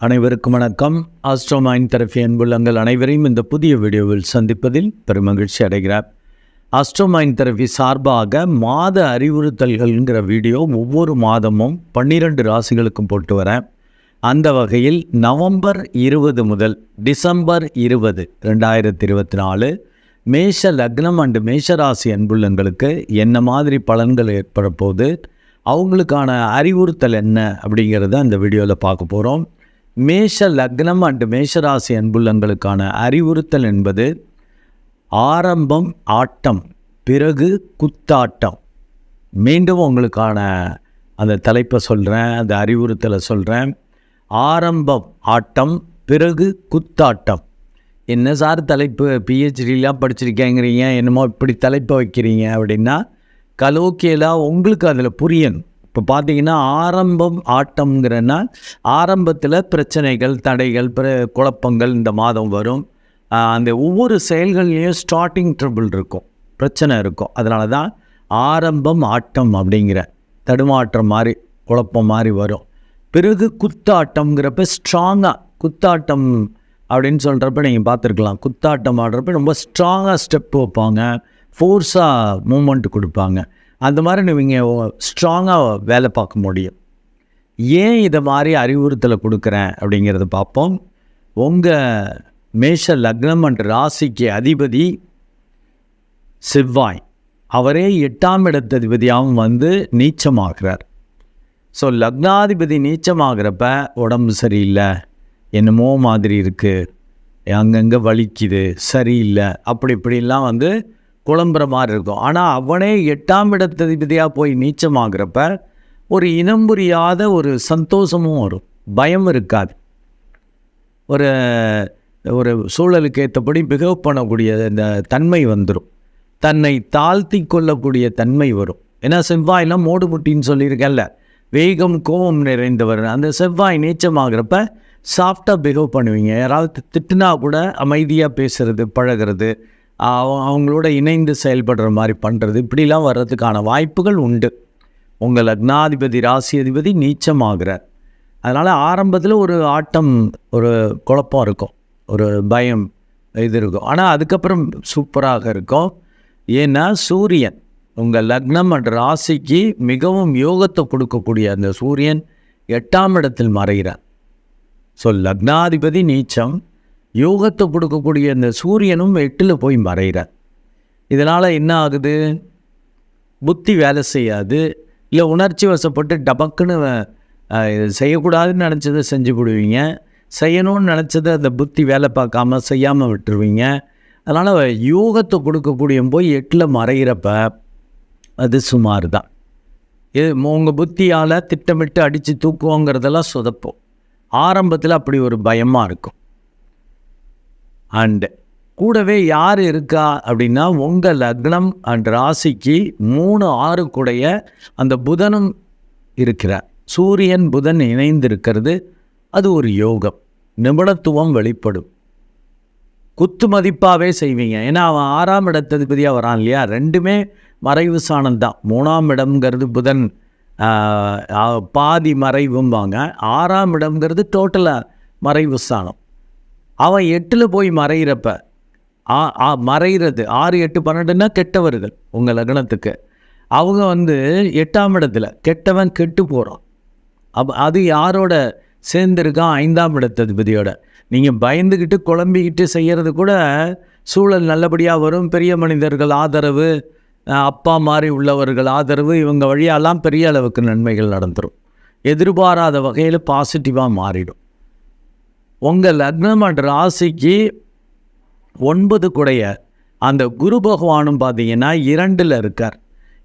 அனைவருக்கும் வணக்கம். ஆஸ்ட்ரோமைன் தெரபி அன்புள்ளங்கள் அனைவரையும் இந்த புதிய வீடியோவில் சந்திப்பதில் பெருமகிழ்ச்சி அடைகிறார் ஆஸ்ட்ரோமைன் தெரபி சார்பாக மாத அறிவுறுத்தல்கள்ங்கிற வீடியோ ஒவ்வொரு மாதமும் பன்னிரண்டு ராசிகளுக்கும் போட்டு வரேன். அந்த வகையில் நவம்பர் இருபது முதல் டிசம்பர் இருபது ரெண்டாயிரத்தி இருபத்தி நாலு மேஷ லக்னம் அண்டு மேஷராசி அன்புள்ளங்களுக்கு என்ன மாதிரி பலன்கள் ஏற்பட அவங்களுக்கான அறிவுறுத்தல் என்ன அப்படிங்கிறத அந்த வீடியோவில் பார்க்க போகிறோம் மேஷ லக்னம் அண்டு மேஷராசி அன்புள்ளங்களுக்கான அறிவுறுத்தல் என்பது ஆரம்பம் ஆட்டம் பிறகு குத்தாட்டம். மீண்டும் உங்களுக்கான அந்த தலைப்பை சொல்கிறேன் அந்த அறிவுறுத்தலை சொல்கிறேன் ஆரம்பம் ஆட்டம் பிறகு குத்தாட்டம். என்ன சார் தலைப்பு? பிஹெச்டிலாம் படிச்சிருக்கேங்கிறீங்க என்னமோ இப்படி தலைப்பை வைக்கிறீங்க அப்படின்னா கலோக்கியலாக உங்களுக்கு அதில் புரியணும். இப்போ பார்த்தீங்கன்னா ஆரம்பம் ஆட்டம்ங்கிறனா ஆரம்பத்தில் பிரச்சனைகள் தடைகள் பிற குழப்பங்கள் இந்த மாதம் வரும். அந்த ஒவ்வொரு செயல்கள்லேயும் ஸ்டார்டிங் ட்ரபிள் இருக்கும். பிரச்சனை இருக்கும். அதனால தான் ஆரம்பம் ஆட்டம் அப்படிங்கிற தடுமாற்றம் மாதிரி குழப்பம் மாதிரி வரும். பிறகு குத்தாட்டம்ங்கிறப்ப ஸ்ட்ராங்காக குத்தாட்டம் அப்படின்னு சொல்கிறப்ப நீங்கள் பார்த்துருக்கலாம். குத்தாட்டம் ஆடுறப்ப ரொம்ப ஸ்ட்ராங்காக ஸ்டெப் வைப்பாங்க. ஃபோர்ஸாக மூமெண்ட் கொடுப்பாங்க. அந்த மாதிரி நீங்கள் ஸ்ட்ராங்காக வேலை பார்க்க முடியும். ஏன் இதை மாதிரி அறிவுறுத்தலை கொடுக்குறேன் அப்படிங்கிறத பார்ப்போம். உங்கள் மேஷ லக்னம் அண்ட் ராசிக்கு அதிபதி செவ்வாய். அவரே எட்டாம் இடத்ததிபதியாகவும் வந்து நீச்சமாகிறார். ஸோ லக்னாதிபதி நீச்சமாகிறப்ப உடம்பு சரியில்லை என்னமோ மாதிரி இருக்குது அங்கங்கே வலிக்குது சரியில்லை அப்படி இப்படிலாம் வந்து குழம்புற மாதிரி இருக்கும். ஆனால் அவனே எட்டாம் இடத்ததிபதியாக போய் நீச்சமாகிறப்ப ஒரு இனம் புரியாத ஒரு சந்தோஷமும் வரும். பயம் இருக்காது. ஒரு ஒரு சூழலுக்கு ஏற்றபடி பிகவ் பண்ணக்கூடிய இந்த தன்மை வந்துடும் தன்னை தாழ்த்தி கொள்ளக்கூடிய தன்மை வரும். ஏன்னா செவ்வாயெல்லாம் மூடு முட்டின்னு சொல்லியிருக்கேன்ல. வேகம் கோபம் நிறைந்தவர். அந்த செவ்வாய் நீச்சமாகிறப்ப சாஃப்டாக பிஹேவ் பண்ணுவீங்க. யாராவது திட்டுனா கூட அமைதியாக பேசுகிறது பழகிறது அவங்களோட இணைந்து செயல்படுற மாதிரி பண்ணுறது இப்படிலாம் வர்றதுக்கான வாய்ப்புகள் உண்டு. உங்கள் லக்னாதிபதி ராசி அதிபதி நீச்சமாகிறார். அதனால் ஆரம்பத்தில் ஒரு ஆட்டம் ஒரு குழப்பம் இருக்கும். ஒரு பயம் இது இருக்கும். ஆனால் அதுக்கப்புறம் சூப்பராக இருக்கும். ஏன்னா சூரியன் உங்கள் லக்னம் என்ற ராசிக்கு மிகவும் யோகத்தை கொடுக்கக்கூடிய அந்த சூரியன் எட்டாம் இடத்தில் மறைகிறார். ஸோ லக்னாதிபதி நீச்சம் யோகத்தை கொடுக்கக்கூடிய இந்த சூரியனும் எட்டில் போய் மறைகிறார். இதனால் என்ன ஆகுது? புத்தி வேலை செய்யாது. இல்லை உணர்ச்சி வசப்பட்டு டபக்குன்னு செய்யக்கூடாதுன்னு நினச்சதை செஞ்சு விடுவீங்க. செய்யணும்னு நினச்சதை அந்த புத்தி வேலை பார்க்காம செய்யாமல் விட்டுருவீங்க. அதனால் யோகத்தை கொடுக்கக்கூடிய போய் எட்டில் மறைகிறப்ப அது சுமார் தான் இது உங்கள் புத்தியால் திட்டமிட்டு அடித்து தூக்குவோங்கிறதெல்லாம் சொதப்போம். ஆரம்பத்தில் அப்படி ஒரு பயமாக இருக்கும். அண்டு கூடவே யார் இருக்கா அப்படின்னா உங்கள் லக்னம் அண்ட் ராசிக்கு மூணு ஆறு கூடைய அந்த புதனும் இருக்கிறார். சூரியன் புதன் இணைந்து இருக்கிறது அது ஒரு யோகம். நிபுணத்துவம் வெளிப்படும். குத்து மதிப்பாகவே செய்வீங்க. ஏன்னா அவன் ஆறாம் இடத்ததிபதியாக வரான் இல்லையா? ரெண்டுமே மறைவு சாணம் தான். மூணாம் இடம்ங்கிறது புதன் பாதி மறைவும்பாங்க. ஆறாம் இடம்ங்கிறது டோட்டலாக மறைவு சாணம். அவன் எட்டில் போய் மறைகிறப்ப ஆ ஆ மறைகிறது ஆறு எட்டு பன்னெண்டுன்னா கெட்டவர்கள் உங்கள் லக்னத்துக்கு அவங்க வந்து எட்டாம் இடத்துல கெட்டவன் கெட்டு போகிறான் அப் அது யாரோட சேர்ந்துருக்கான்? ஐந்தாம் இடத்ததிபதியோட. நீங்கள் பயந்துக்கிட்டு குழம்பிக்கிட்டு செய்கிறது கூட சூழல் நல்லபடியாக வரும். பெரிய மனிதர்கள் ஆதரவு அப்பா மாதிரி உள்ளவர்கள் ஆதரவு இவங்க வழியாலாம் பெரிய அளவுக்கு நன்மைகள் நடந்துடும் எதிர்பாராத வகையில் பாசிட்டிவாக மாறிடும். உங்கள் லக்னம் அண்ட் ராசிக்கு ஒன்பது குடைய. அந்த குரு பகவானும் பார்த்தீங்கன்னா இரண்டில் இருக்கார்.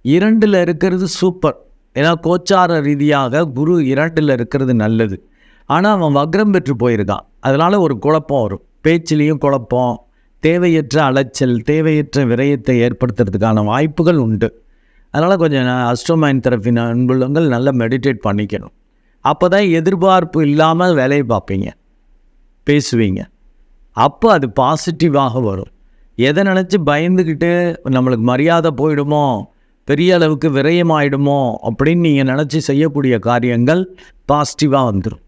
இரண்டில் இருக்கிறது சூப்பர் ஏன்னா கோச்சார ரீதியாக குரு இரண்டில் இருக்கிறது நல்லது. ஆனால் அவன் வக்ரம் பெற்று போயிருக்கான். அதனால் ஒரு குழப்பம் வரும். பேச்சிலையும் குழப்பம். தேவையற்ற அலைச்சல் தேவையற்ற விரயத்தை ஏற்படுத்துறதுக்கான வாய்ப்புகள் உண்டு. அதனால் கொஞ்சம் அஸ்ட்ரோமைன் தெரப்பி அன்புள்ளங்கள் நல்லா மெடிடேட் பண்ணிக்கணும். அப்போ தான் எதிர்பார்ப்பு இல்லாமல் வேலையை பார்ப்பீங்க. பேசுவீங்க. அப்போ அது பாசிட்டிவாக வரும். எதை நினச்சி பயந்துக்கிட்டு நம்மளுக்கு மரியாதை போயிடுமோ பெரிய அளவுக்கு விரயமாயிடுமோ அப்படின்னு நீங்கள் நினச்சி செய்யக்கூடிய காரியங்கள் பாசிட்டிவாக வந்துடும்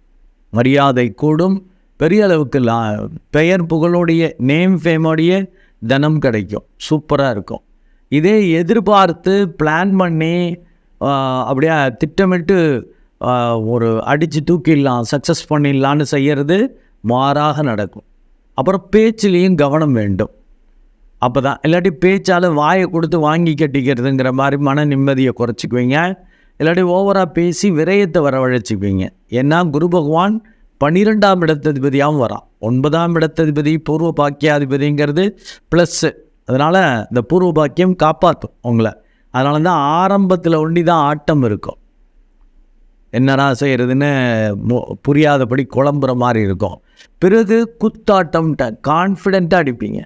மரியாதை கூடும். பெரிய அளவுக்கு லா பெயர் புகழுடைய நேம் ஃபேமோடைய தனம் கிடைக்கும். சூப்பராக இருக்கும். இதே எதிர்பார்த்து பிளான் பண்ணி அப்படியே திட்டமிட்டு ஒரு அடித்து தூக்கிடலாம் சக்ஸஸ் பண்ணிடலான்னு செய்கிறது மாறாக நடக்கும். அப்புறம் பேச்சிலையும் கவனம் வேண்டும். அப்போ தான் இல்லாட்டி பேச்சால் வாயை கொடுத்து வாங்கி கட்டிக்கிறதுங்கிற மாதிரி மன நிம்மதியை குறைச்சிக்குவீங்க. இல்லாட்டி ஓவராக பேசி விரயத்தை வரவழைச்சிக்குவீங்க. ஏன்னா குரு பகவான் பன்னிரெண்டாம் இடத்ததிபதியாகவும் வரான். ஒன்பதாம் இடத்ததிபதி பூர்வ பாக்கியாதிபதிங்கிறது ப்ளஸ்ஸு அதனால் இந்த பூர்வ பாக்கியம் காப்பாற்றும் உங்களை. அதனால தான் ஆரம்பத்தில் ஒண்டி தான் ஆட்டம் இருக்கும். என்னடா செய்கிறதுன்னு மு- புரியாதபடி குழம்புற மாதிரி இருக்கும். பிறகு குத்தாட்டம் கான்ஃபிடெண்ட்டாக அடிப்பீங்க.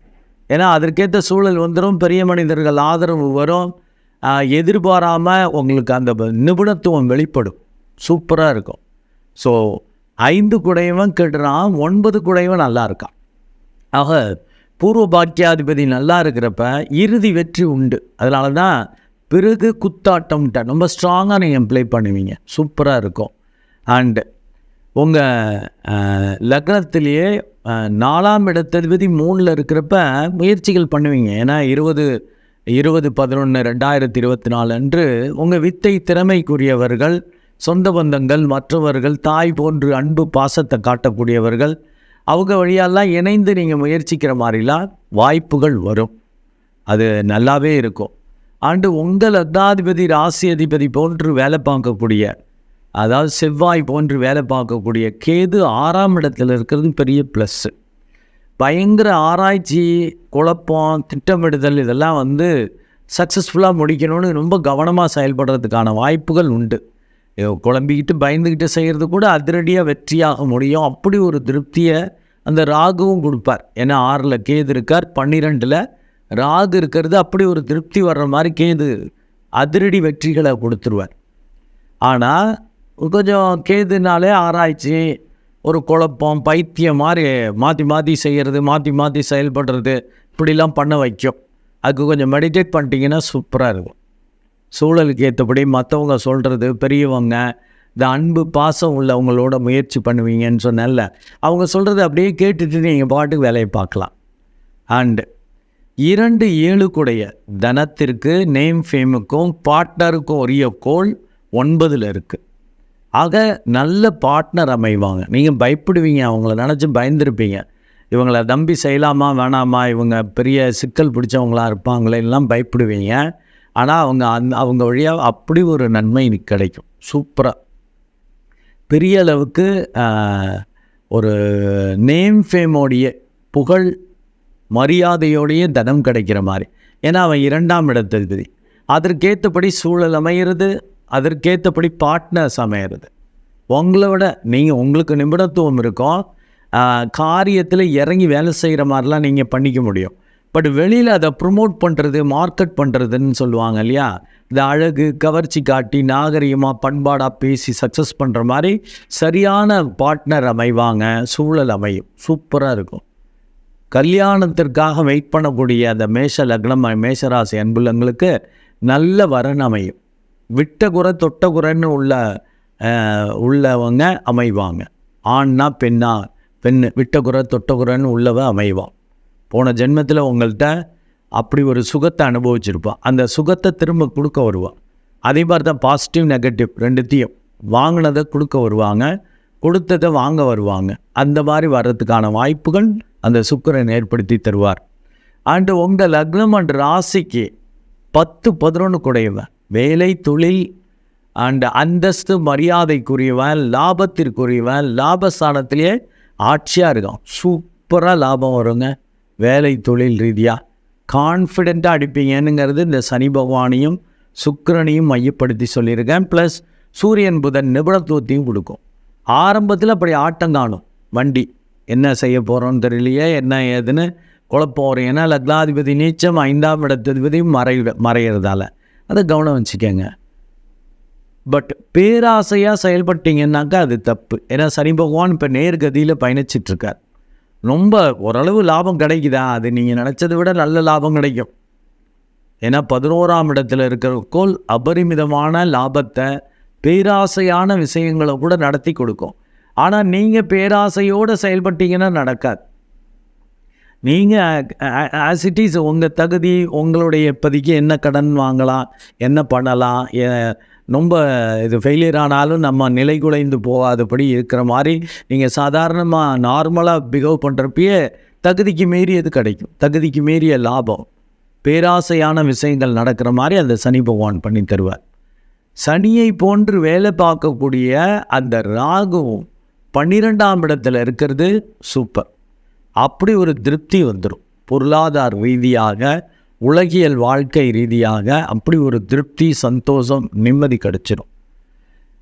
ஏன்னா அதற்கேற்ற சூழல் வந்துடும் பெரிய மனிதர்கள் ஆதரவு வரும். எதிர்பாராமல் உங்களுக்கு அந்த நிபுணத்துவம் வெளிப்படும். சூப்பராக இருக்கும். ஸோ ஐந்து குடையவன் கெடுறான் ஒன்பது குடையவன் நல்லா இருக்கான். ஆக பூர்வ பாக்கியாதிபதி நல்லா இருக்கிறப்ப இறுதி வெற்றி உண்டு. அதனால தான் பிறகு குத்தாட்டம்ட்ட ரொம்ப ஸ்ட்ராங்காக நீங்கள் ப்ளே பண்ணுவீங்க. சூப்பராக இருக்கும். அண்டு உங்கள் லக்னத்திலேயே நாலாம் இடத்ததிபதி மூணில் இருக்கிறப்ப முயற்சிகள் பண்ணுவீங்க. ஏன்னா இருபது இருபது பதினொன்று ரெண்டாயிரத்தி இருபத்தி நாலு அன்று உங்கள் வித்தை திறமைக்குரியவர்கள் சொந்த பந்தங்கள் மற்றவர்கள் தாய் போன்று அன்பு பாசத்தை காட்டக்கூடியவர்கள் அவங்க வழியாலாம் இணைந்து நீங்கள் முயற்சிக்கிற மாதிரிலாம் வாய்ப்புகள் வரும். அது நல்லாவே இருக்கும். ஆண்டு உங்கள் லக்னாதிபதி ராசி அதிபதி போன்று வேலை பார்க்கக்கூடிய அதாவது செவ்வாய் போன்று வேலை பார்க்கக்கூடிய கேது ஆறாம் இடத்துல இருக்கிறது பெரிய ப்ளஸ்ஸு பயங்கர ஆராய்ச்சி குழப்பம் திட்டமிடுதல் இதெல்லாம் வந்து சக்ஸஸ்ஃபுல்லாக முடிக்கணும்னு ரொம்ப கவனமாக செயல்படுறதுக்கான வாய்ப்புகள் உண்டு. குழம்பிக்கிட்டு பயந்துக்கிட்டு செய்கிறது கூட அதிரடியாக வெற்றியாக முடியும். அப்படி ஒரு திருப்தியை அந்த ராகுவும் கொடுப்பார். ஏன்னா ஆறில் கேது இருக்கார் பன்னிரெண்டில் ராகு இருக்கிறது அப்படி ஒரு திருப்தி வர்ற மாதிரி கேது அதிரடி வெற்றிகளை கொடுத்துருவார். ஆனால் கொஞ்சம் கேதுனாலே ஆராய்ச்சி ஒரு குழப்பம் பைத்தியம் மாதிரி மாற்றி மாற்றி செய்கிறது மாற்றி மாற்றி செயல்படுறது இப்படிலாம் பண்ண வைக்கும். அதுக்கு கொஞ்சம் மெடிடேட் பண்ணிட்டீங்கன்னா சூப்பராக இருக்கும். சூழலுக்கு ஏற்றபடி மற்றவங்க சொல்கிறது பெரியவங்க இந்த அன்பு பாசம் உள்ளவங்களோட முயற்சி பண்ணுவீங்கன்னு சொன்னால அவங்க சொல்கிறது அப்படியே கேட்டுட்டு நீங்கள் பாட்டுக்கு வேலையை பார்க்கலாம். அண்டு இரண்டு ஏழுக்குடைய தனத்திற்கு நேம் ஃபேமுக்கும் பார்ட்னருக்கும் உரிய கோல் ஒன்பதில் இருக்குது ஆக நல்ல பார்ட்னர் அமைவாங்க. நீங்கள் பயப்படுவீங்க அவங்கள நினச்சி பயந்துருப்பீங்க. இவங்கள தம்பி செய்யலாமா வேணாமா இவங்க பெரிய சிக்கல் பிடிச்சவங்களா இருப்பாங்களே எல்லாம் பயப்படுவீங்க. ஆனால் அவங்க அந் அவங்க வழியாக அப்படி ஒரு நன்மை கிடைக்கும். சூப்பராக பெரிய அளவுக்கு ஒரு நேம் ஃபேமோடைய புகழ் மரியாதையோடைய தனம் கிடைக்கிற மாதிரி. ஏன்னா அவன் இரண்டாம் இடத்ததிபதி அதற்கேற்றபடி சூழல் அமையிறது அதற்கேற்றபடி பார்ட்னர்ஸ் அமையிறது. உங்களை விட நீங்கள் உங்களுக்கு நிபுணத்துவம் இருக்கும் காரியத்தில் இறங்கி வேலை செய்கிற மாதிரிலாம் நீங்கள் பண்ணிக்க முடியும். பட் வெளியில் அதை ப்ரொமோட் பண்ணுறது மார்க்கெட் பண்ணுறதுன்னு சொல்லுவாங்க இல்லையா? இந்த அழகு கவர்ச்சி காட்டி நாகரிகமாக பண்பாடாக பேசி சக்ஸஸ் பண்ணுற மாதிரி சரியான பார்ட்னர் அமைவாங்க சூழல் அமையும். சூப்பராக இருக்கும். கல்யாணத்திற்காக வெயிட் பண்ணக்கூடிய அந்த மேஷ லக்னம் மேஷராசி அன்புள்ளங்களுக்கு நல்ல வரன் அமையும். விட்ட குறை தொட்ட குறைன்னு உள்ள உள்ளவங்க அமைவாங்க. ஆண்னா பெண்ணா பெண்ணு விட்ட குறை தொட்ட குறைன்னு உள்ளவ அமைவான் போன ஜென்மத்தில் உங்கள்கிட்ட அப்படி ஒரு சுகத்தை அனுபவிச்சிருப்பான் அந்த சுகத்தை திரும்ப கொடுக்க வருவான் அதே மாதிரி தான் பாசிட்டிவ் நெகட்டிவ் ரெண்டுத்தையும் வாங்கினதை கொடுக்க வருவாங்க. கொடுத்ததை வாங்க வருவாங்க. அந்த மாதிரி வர்றதுக்கான வாய்ப்புகள் அந்த சுக்கரன் ஏற்படுத்தி தருவார். அண்டு உங்கள் லக்னம் அண்ட் ராசிக்கு பத்து பதினொன்று குடையவன் வேலை தொழில் அண்ட் அந்தஸ்து மரியாதைக்குரியவன் லாபத்திற்குரியவன் லாபஸ்தானத்திலேயே ஆட்சியாக இருக்கான் சூப்பராக லாபம் வருங்க. வேலை தொழில் ரீதியாக கான்ஃபிடெண்ட்டாக அடிப்பீங்கன்னுங்கிறது இந்த சனி பகவானையும் சுக்கரனையும் மையப்படுத்தி சொல்லியிருக்கேன். ப்ளஸ் சூரியன் புதன் நிபுணத்துவத்தையும் கொடுக்கும். ஆரம்பத்தில் அப்படி ஆட்டம் காணும். வண்டி. என்ன செய்ய போகிறோன்னு தெரியலையே என்ன ஏதுன்னு குழப்பம் வரும். ஏன்னா லக்னாதிபதி நீச்சம் ஐந்தாம் இடத்ததிபதி மறை மறையிறதால. அதை கவனம் வச்சுக்கோங்க. பட் பேராசையாக செயல்பட்டீங்கன்னாக்கா அது தப்பு. ஏன்னா சனி பகவான் இப்போ நேர்கதியில் பயணிச்சிட்ருக்கார். ரொம்ப ஓரளவு லாபம் கிடைக்குதா? அது நீங்கள் நினச்சதை விட நல்ல லாபம் கிடைக்கும். ஏன்னா பதினோராம் இடத்துல இருக்கிறக்கோள் அபரிமிதமான லாபத்தை பேராசையான விஷயங்களை கூட நடத்தி கொடுக்கும். ஆனால் நீங்கள் பேராசையோடு செயல்பட்டீங்கன்னா நடக்காது. நீங்கள் ஆஸ் இட் இஸ் உங்கள் தகுதி உங்களுடைய இப்போதைக்கு என்ன கடன் வாங்கலாம் என்ன பண்ணலாம் ரொம்ப இது ஃபெயிலியர் ஆனாலும் நம்ம நிலை குலைந்து போகாதபடி இருக்கிற மாதிரி நீங்கள் சாதாரணமாக நார்மலாக பிகவ் பண்ணுறப்பயே தகுதிக்கு மீறியது கிடைக்கும். தகுதிக்கு மீறிய லாபம். பேராசையான விஷயங்கள் நடக்கிற மாதிரி அந்த சனி பகவான் பண்ணி தருவார் சனியை போன்று வேலை பார்க்கக்கூடிய அந்த ராகுவும் பன்னிரெண்டாம் இடத்துல இருக்கிறது சூப்பர் அப்படி ஒரு திருப்தி வந்துடும் பொருளாதார ரீதியாக உலகியல் வாழ்க்கை ரீதியாக அப்படி ஒரு திருப்தி சந்தோஷம் நிம்மதி கிடைச்சிடும்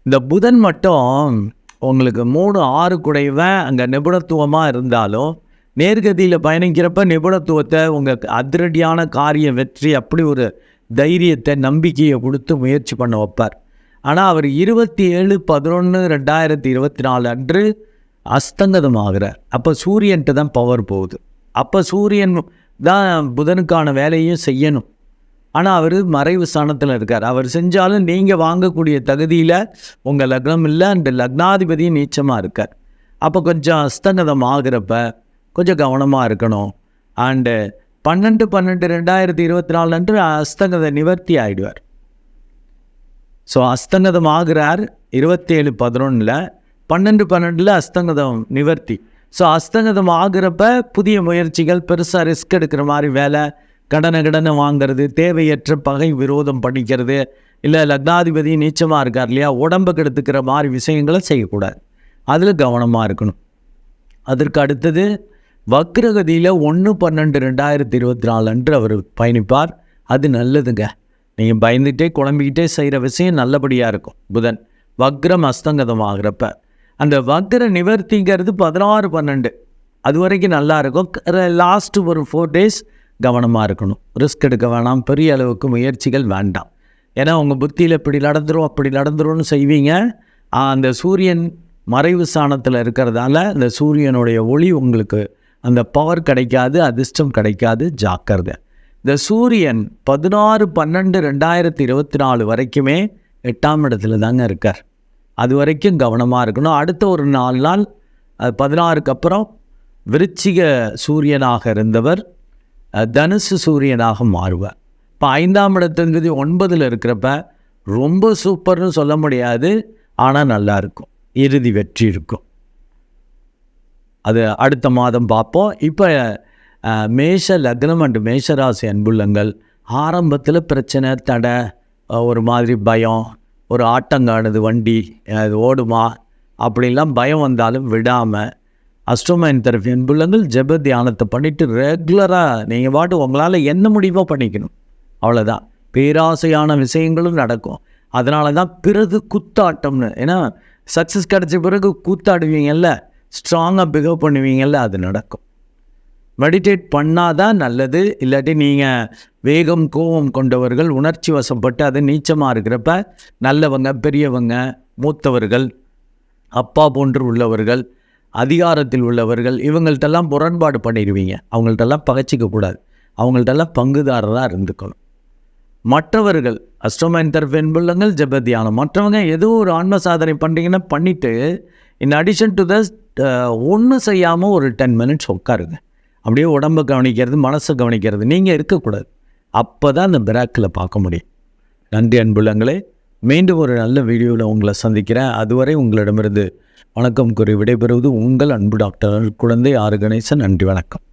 இந்த புதன் மட்டும் உங்களுக்கு மூணு ஆறு குடைவன் அங்கே நிபுணத்துவமாக இருந்தாலும் நேர்கதியில் பயணிக்கிறப்ப நிபுணத்துவத்தை உங்கள் அதிரடியான காரிய வெற்றி அப்படி ஒரு தைரியத்தை நம்பிக்கையை கொடுத்து முயற்சி பண்ண வைப்பார். ஆனால் அவர் இருபத்தி ஏழு பதினொன்று ரெண்டாயிரத்தி இருபத்தி நாலு அன்று அஸ்தங்கதம் ஆகிறார் அப்போ சூரியன்ட்டு தான் பவர் போகுது. அப்போ சூரியன் தான் புதனுக்கான வேலையும் செய்யணும். ஆனால் அவர் மறைவு ஸ்தானத்தில் இருக்கார். அவர் செஞ்சாலும் நீங்கள் வாங்கக்கூடிய தகுதியில் உங்கள் லக்னம் இல்லை அந்த லக்னாதிபதியும் நீச்சமாக இருக்கார். அப்போ கொஞ்சம் அஸ்தங்கதம் ஆகிறப்ப கொஞ்சம் கவனமாக இருக்கணும். அண்டு பன்னெண்டு பன்னெண்டு ரெண்டாயிரத்தி இருபத்தி நாலு அன்று அஸ்தங்கத நிவர்த்தி ஆகிடுவார் ஸோ அஸ்தங்கதம் ஆகிறார் இருபத்தேழு பதினொன்றில் பன்னெண்டு பன்னெண்டில் அஸ்தங்கதம் நிவர்த்தி. ஸோ அஸ்தங்கதம் ஆகிறப்ப புதிய முயற்சிகள் பெருசாக ரிஸ்க் எடுக்கிற மாதிரி வேலை கடனை கடனை வாங்குறது தேவையற்ற பகை விரோதம் பண்ணிக்கிறது இல்லை லக்னாதிபதி நீச்சமாக இருக்கார் இல்லையா உடம்புக்கு எடுத்துக்கிற மாதிரி விஷயங்களை செய்யக்கூடாது. அதில் கவனமாக இருக்கணும். அதற்கு அடுத்தது வக்ரகதியில் ஒன்று பன்னெண்டு ரெண்டாயிரத்தி இருபத்தி நாலு அன்று அவர் பயணிப்பார். அது நல்லதுங்க. நீங்கள் பயந்துகிட்டே குழம்பிக்கிட்டே செய்கிற விஷயம் நல்லபடியாக இருக்கும். புதன் வக்ரம் அஸ்தங்கதம் ஆகிறப்ப அந்த வக்ர நிவர்த்திங்கிறது பதினாறு பன்னெண்டு. அது வரைக்கும் நல்லா இருக்கும். லாஸ்ட்டு ஒரு ஃபோர் டேஸ் கவனமாக இருக்கணும். ரிஸ்க் எடுக்க வேணாம். பெரிய அளவுக்கு முயற்சிகள் வேண்டாம். ஏன்னா உங்கள் புத்தியில் இப்படி நடந்துடும் அப்படி நடந்துரும்னு செய்வீங்க. அந்த சூரியன் மறைவு ஸ்தானத்தில் இருக்கிறதால அந்த சூரியனுடைய ஒளி உங்களுக்கு அந்த பவர் கிடைக்காது அதிர்ஷ்டம் கிடைக்காது. ஜாக்கிரதை. இந்த சூரியன் பதினாறு பன்னெண்டு ரெண்டாயிரத்தி இருபத்தி நாலு வரைக்குமே எட்டாம் இடத்துல தாங்க இருக்கார். அது வரைக்கும் கவனமாக இருக்கணும். அடுத்த ஒரு நாலு நாள் அது பதினாறுக்கு அப்புறம் விருச்சிக சூரியனாக இருந்தவர் தனுசு சூரியனாக மாறுவார். இப்போ ஐந்தாம் இடத்துங்கிறது ஒன்பதில் இருக்கிறப்ப ரொம்ப சூப்பர்னு சொல்ல முடியாது ஆனால் நல்லா இருக்கும். இறுதி வெற்றி இருக்கும். அது அடுத்த மாதம் பார்ப்போம். இப்போ மேஷ லக்னம் அண்டு மேஷராசி அன்புள்ளங்கள் ஆரம்பத்தில் பிரச்சனை தடை ஒரு மாதிரி பயம் ஒரு ஆட்டங்கானது வண்டி அது ஓடுமா அப்படிலாம் பயம் வந்தாலும் விடாமல் அஸ்ட்ரோமைன் தெரப்பி அன்புள்ளங்கள் ஜெப தியானத்தை பண்ணிவிட்டு ரெகுலராக நீங்கள் பாட்டு உங்களால் என்ன முடிவோ பண்ணிக்கணும். அவ்வளோதான் பேராசையான விஷயங்களும் நடக்கும். அதனால தான் பிறகு குத்தாட்டம்னு ஏன்னா சக்ஸஸ் கிடச்ச பிறகு கூத்தாடுவீங்கல்ல ஸ்ட்ராங்காக பிஹேவ் பண்ணுவீங்கல்ல அது நடக்கும். மெடிடேட் பண்ணாதான் நல்லது. இல்லாட்டி நீங்கள் வேகம் கோபம் கொண்டவர்கள் உணர்ச்சி வசப்பட்டு அது நீச்சமாக இருக்கிறப்ப நல்லவங்க பெரியவங்க மூத்தவர்கள் அப்பா போன்று உள்ளவர்கள் அதிகாரத்தில் உள்ளவர்கள் இவங்கள்ட்டெல்லாம் முரண்பாடு பண்ணிடுவீங்க. அவங்கள்ட்டெல்லாம் பகைச்சிக்க கூடாது. அவங்கள்ட்டெல்லாம் பங்குதாரராக இருந்துக்கணும். மற்றவர்கள் அஸ்ட்ரோமைன் தரப்பு ஜபத்தியானம் மற்றவங்க ஏதோ ஒரு ஆன்ம சாதனை பண்ணுறீங்கன்னா பண்ணிவிட்டு இன் அடிஷன் டு த ஒன்றும் செய்யாமல் ஒரு டென் மினிட்ஸ் உட்காருங்க. அப்படியே உடம்பை கவனிக்கிறது மனசை கவனிக்கிறது. நீங்கள் இருக்கக்கூடாது. அப்போ தான் அந்த பிராக்கில் பார்க்க முடியும். நன்றி அன்புள்ளங்களே மீண்டும் ஒரு நல்ல வீடியோவில் உங்களை சந்திக்கிறேன். அதுவரை உங்களிடமிருந்து வணக்கம் கூறி விடைபெறுவது உங்கள் அன்பு டாக்டர் குழந்தை ஆறு கணேசன். நன்றி வணக்கம்.